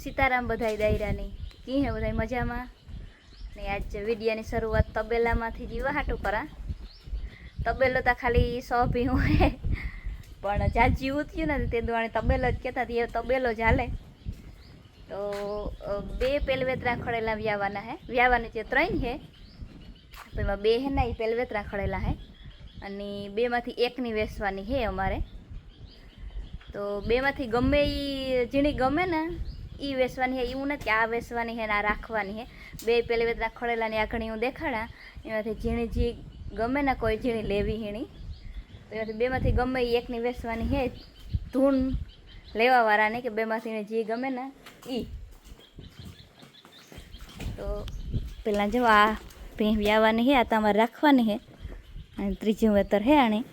સીતારામ બધાય દાયરાની. કી હે બધાય મજામાં? ને આજ વિડિયાની શરૂઆત તબેલામાંથી જીવા હાટું કરા તબેલો તો ખાલી સો ભીહું હે પણ જ્યાં જીવું થયું ને તે દ્વારા તબેલો જ કહેતા એ તબેલો જ હાલે. તો બે પેલવેતરા ખડેલા વ્યાવાના હે. વ્યાવાની જે ત્રણ હે એમાં બે હે ને એ પેલવેતરા ખડેલા હે. અને બેમાંથી એકની વેસવાની હે અમારે. તો બેમાંથી ગમે એ ઝીણી ગમે ને એ વેસવાની હે એવું નથી આ વેસવાની હે ને આ રાખવાની હે. બે પેલી વેતના ખડેલાની આખણી હું દેખાડા, એમાંથી ઝીણી જી ગમે ને કોઈ ઝીણી લેવી હીણી. તો એમાંથી બેમાંથી ગમે એ એકની વેસવાની હે, ધૂન લેવાવાળાને કે બેમાંથી જે ગમે ને એ તો પેલા જો આ ભેં વ્યાવાની હે, આ તમારે રાખવાની હે. અને ત્રીજું વેતર હે આણી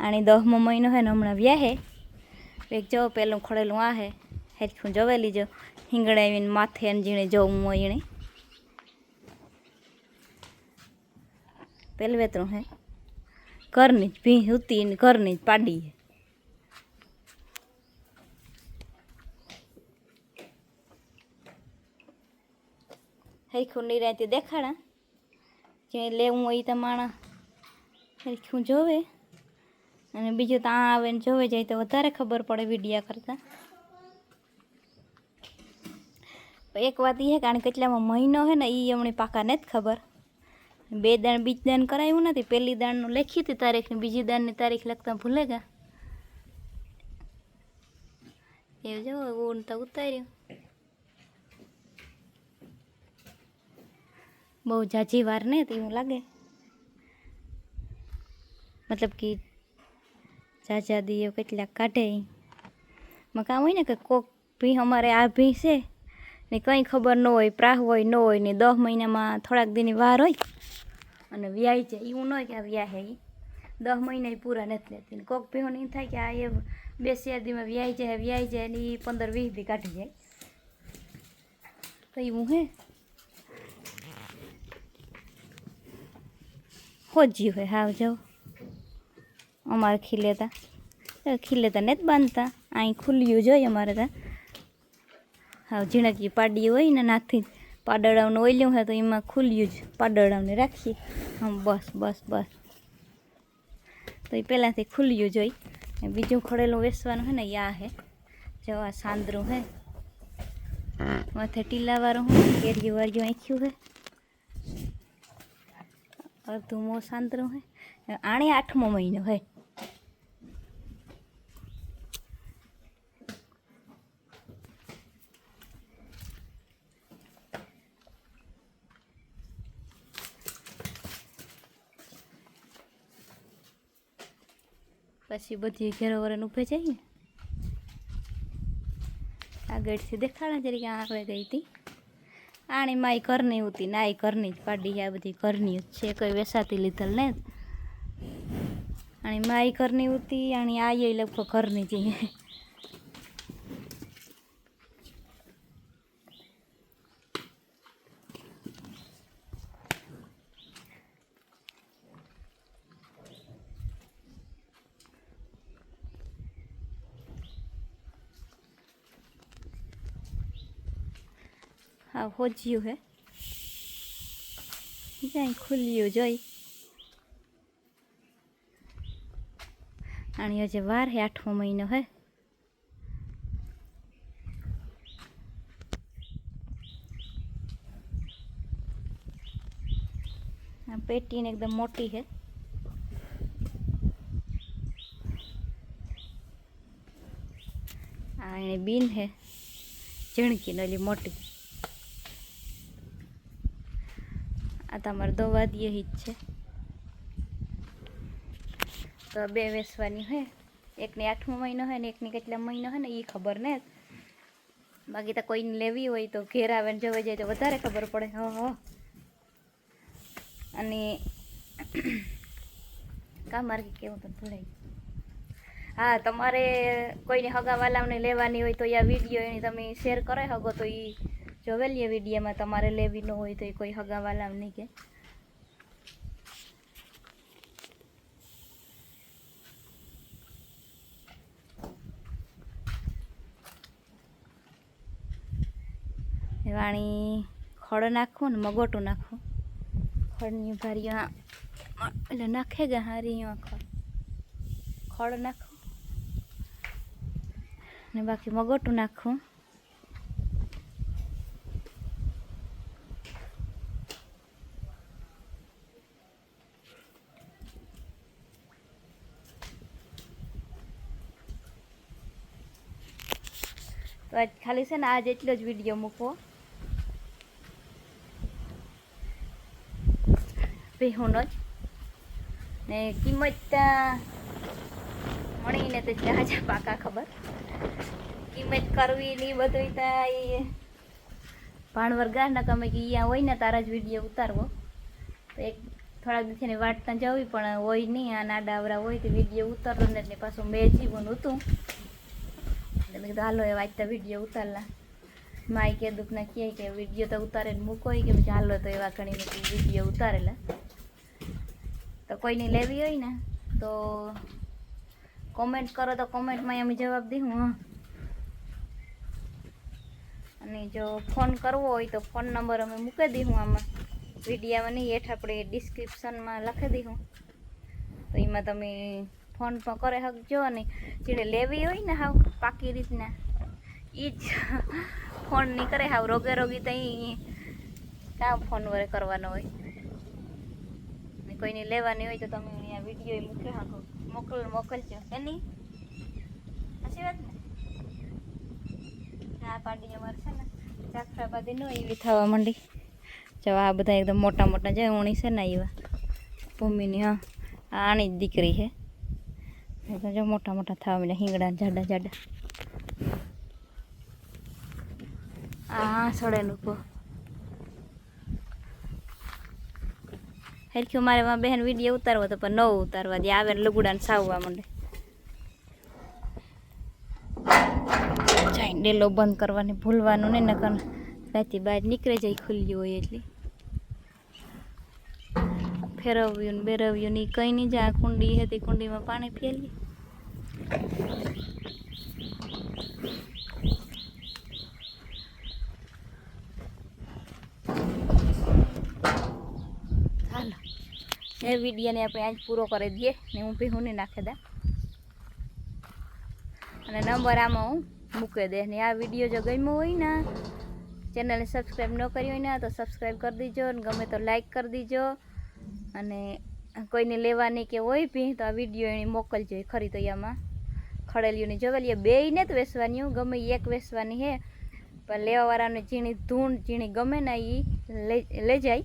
આણી દહમો મહિનો હે હમણાં વ્યાહે એક જો પહેલું ખડેલું આ હે. હેરખું જોવે લીજો હિંગડા આવીને માથે ને જીણે જવું હોય એણે વેતરું હે. ઘરની જ ભીં ઉતી ને ઘરની જ પાડી હેરખું નિરાયતી દેખાડા. જે લેવું હોય તો માણા હરખું જોવે. અને બીજું તો આ આવે ને જોવે જાય તો વધારે ખબર પડે વિડીયા કરતાં. એક વાત એ છે કારણ કેટલામાં મહિનો છે ને એ હમણાં પાકા નથી ખબર. બે દાણ બીજ દાન કરાવ્યું નથી પહેલી દાણનું લખી હતી તારીખ ને બીજી દાણની તારીખ લખતા ભૂલે ગયા એવું જો, ઊન તો ઉતાર્યું. બહુ જાજી વાર ને તો એવું લાગે. મતલબ કે જાજા દીએ કેટલાક કાઢે. મકામ કામ હોય ને કે કોક ભી અમારે આ ભી છે ને કંઈ ખબર ન હોય, પ્રાહ હોય, ન હોય ને દસ મહિનામાં થોડાક દીની વાર હોય અને વ્યાય છે એવું ન હોય કે આ વ્યા હે દસ મહિના પૂરા નથી લેતી કોક ભીહોને નહીં થાય કે આ એ બે ચાર વ્યાય જાય વ્યાય જાય ને એ પંદર વીસ દી કાઢી જાય. તો એવું હે હોજી હોય હાવ જાઓ અમારે ખીલેતા. ખીલે ખીલેતા ને જ બાંધતા. અહીં ખુલ્યું જોઈએ અમારે ત્યાં. હા ઝીણકી પાડી હોય ને નાથી પાડળાવનું ઓઈલ્યું હોય તો એમાં ખુલ્યું જ પાડળાવને રાખીએ. હમ બસ બસ બસ. તો એ પહેલાંથી ખુલ્યું જોઈ બીજું ખડેલું વેસવાનું હે ને આ હે. જવા સાંદરું હે. માથે ટીલાવાળું હું કેરિયું વાર્યું આંખ્યું હે. અડધું મો સાંદરું હે. આણે આઠમો મહિનો હે. પછી બધી ઘેરો વરણ ઉભે જાય ને આગળથી દેખાડા તરીકે આગળ ગઈ હતી. આણી માય ઘરની હતી નાઈ ઘરની જ પાડી આ બધી ઘરની જ છે, કોઈ વેસાતી લીધેલ ને આણી માય ઘરની હતી આણી આઈ લગભગ ઘરની જ. ઈ. હોજ્યું હે જાય ખુલ્યું જોઈ અને હજે વાર હે આઠમો મહિનો હે આ પેટીને એકદમ મોટી હે આ એને બીન હે ઝીણકી નલી મોટી આ તમારે દવા હિત છે. તો બે વેસવાની હોય એકને આઠમો મહિનો હોય ને એકને કેટલા મહિનો હોય ને એ ખબર ને. બાકી તો કોઈને લેવી હોય તો ઘેર આવે ને જવા જાય તો વધારે ખબર પડે. હ, હો. અને કા મારે કેવું તો ભૂલાઈ હા, તમારે કોઈને હગાવાલાને લેવાની હોય તો આ વીડિયો એની તમે શેર કરે હગો તો એ જોવે લઈએ વિડીયામાં તમારે લેવી હોય તો એ કોઈ હગાવાલા નહીં કે. વાણી ખડ નાખું ને મગોટું નાખું. ખડની ભારી એટલે નાખે ગયા હારી ખડ ખડ નાખું. ને બાકી મગોટું નાખું. ખાલી છે ને આ એટલો જ વીડિયો મૂકવો ભેહુંનો જ ને કિંમત મળીને તો જાજા પાકા ખબર. કિંમત કરવી ને ઈ બધું ત્યાં એ ભાણવર ગારના તમે કે અહીંયા હોય ને તારા જ વીડિયો ઉતારવો. તો એક થોડાક દિવસે વાટ ત્યાં જવી પણ હોય નહીં, આ નાડાવરા હોય તો વીડિયો ઉતારલો ને પાછું મેં જીવન હતું. એટલે મેં કીધું, હાલો એ વાંચતા વીડિયો ઉતારલા. માય કે દુઃખના કહે કે વીડિયો તો ઉતારે ને મૂકો કે પછી, હાલો, તો એવા ઘણી બધી વીડિયો ઉતારેલા. તો કોઈની લેવી હોય ને, તો કોમેન્ટ કરો તો કોમેન્ટમાં અમે જવાબ દઈશું હા. અને જો ફોન કરવો હોય તો ફોન નંબર અમે મૂકી દઈશું આમાં. વિડીયામાં નહીં, હેઠ આપણે ડિસ્ક્રિપ્શનમાં લખી દઈશું તો એમાં તમે ફોન પણ કરે શકજો અને જેને લેવી હોય ને હાવ પાકી રીતના એ જ ફોન નહીં કરે હાવ રોગે રોગી તો કાં ફોન વરે કરવાનો હોય. કોઈને લેવાની હોય તો તમે અહીંયા વીડિયો મૂકી શકો મોકલ, મોકલજો. એની? સાચી વાત ને? આ પાડી અમારે છે ને, જાફરાબાદી નો એવી થવા માંડી. જો આ બધા એકદમ મોટા મોટા જે ઉણી છે ને એવા ભૂમિની, હા. આની જ દીકરી છે. જો મોટા મોટા થવા મળ્યા હિંગડા જાડા જાડા. આ સડે લોકો હેરખ્યું મારે બહેન વીડિયો ઉતારવો તો પણ ન ઉતારવા દે. આવે ને લુગડાને સાવવા માંડે. જાય ડેલો બંધ કરવાની, ભૂલવાનું નહીં, નકર રાતે બહાર નીકળે જાય ખુલ્લી હોય એટલી. ફેરવ્યું ને બેરવ્યું ને કંઈ નહીં જાય. આ કુંડી હતી કુંડીમાં પાણી ફેરવી હાલો. એ વિડીયોને આપણે આજ પૂરો કરી દઈએ ને હું ભીહું નહીં નાખી દે. અને નંબર આમાં હું મૂકી દે. ને આ વીડિયો જો ગમ્યો હોય ને, ચેનલને સબસ્ક્રાઈબ ન કરી હોય ને, તો સબસ્ક્રાઈબ કરી દીજો અને ગમે તો લાઈક કરી દીજો. અને કોઈને લેવાની કે હોય ભી, તો આ વીડિયો એને મોકલજો ખરી આમાં ખડેલીઓની જવેલીઓ બેયને જ વેસવાની ગમે એક વેસવાની હે. પણ લેવાવાળાને ઝીણી ધૂણ ઝીણી ગમે ને એ લઈ જાય.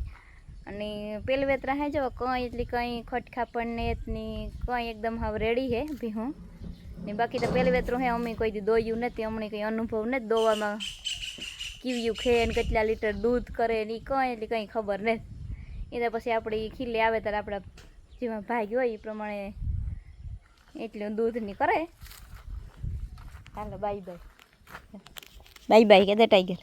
અને પેલું વેતરા હે જો, કંઈ એટલી કંઈ ખટખાપણ ને એટલી કંઈ એકદમ હવે રેડી હે ભીહું ને બાકી તો પેલી વેતરું હે, અમે કોઈ દોયું નથી, અમને કંઈ અનુભવ નથી દોવામાં. કીવ્યું ખે ને કેટલા લીટર દૂધ કરે ને એ કંઈ એટલી કંઈ ખબર નથી. એ પછી આપણે ઈ ખીલે આવે ત્યારે આપણા જેમાં ભાગ હોય એ પ્રમાણે એટલું દૂધની કરે. Hello bye bye bye bye કે ટાઈગર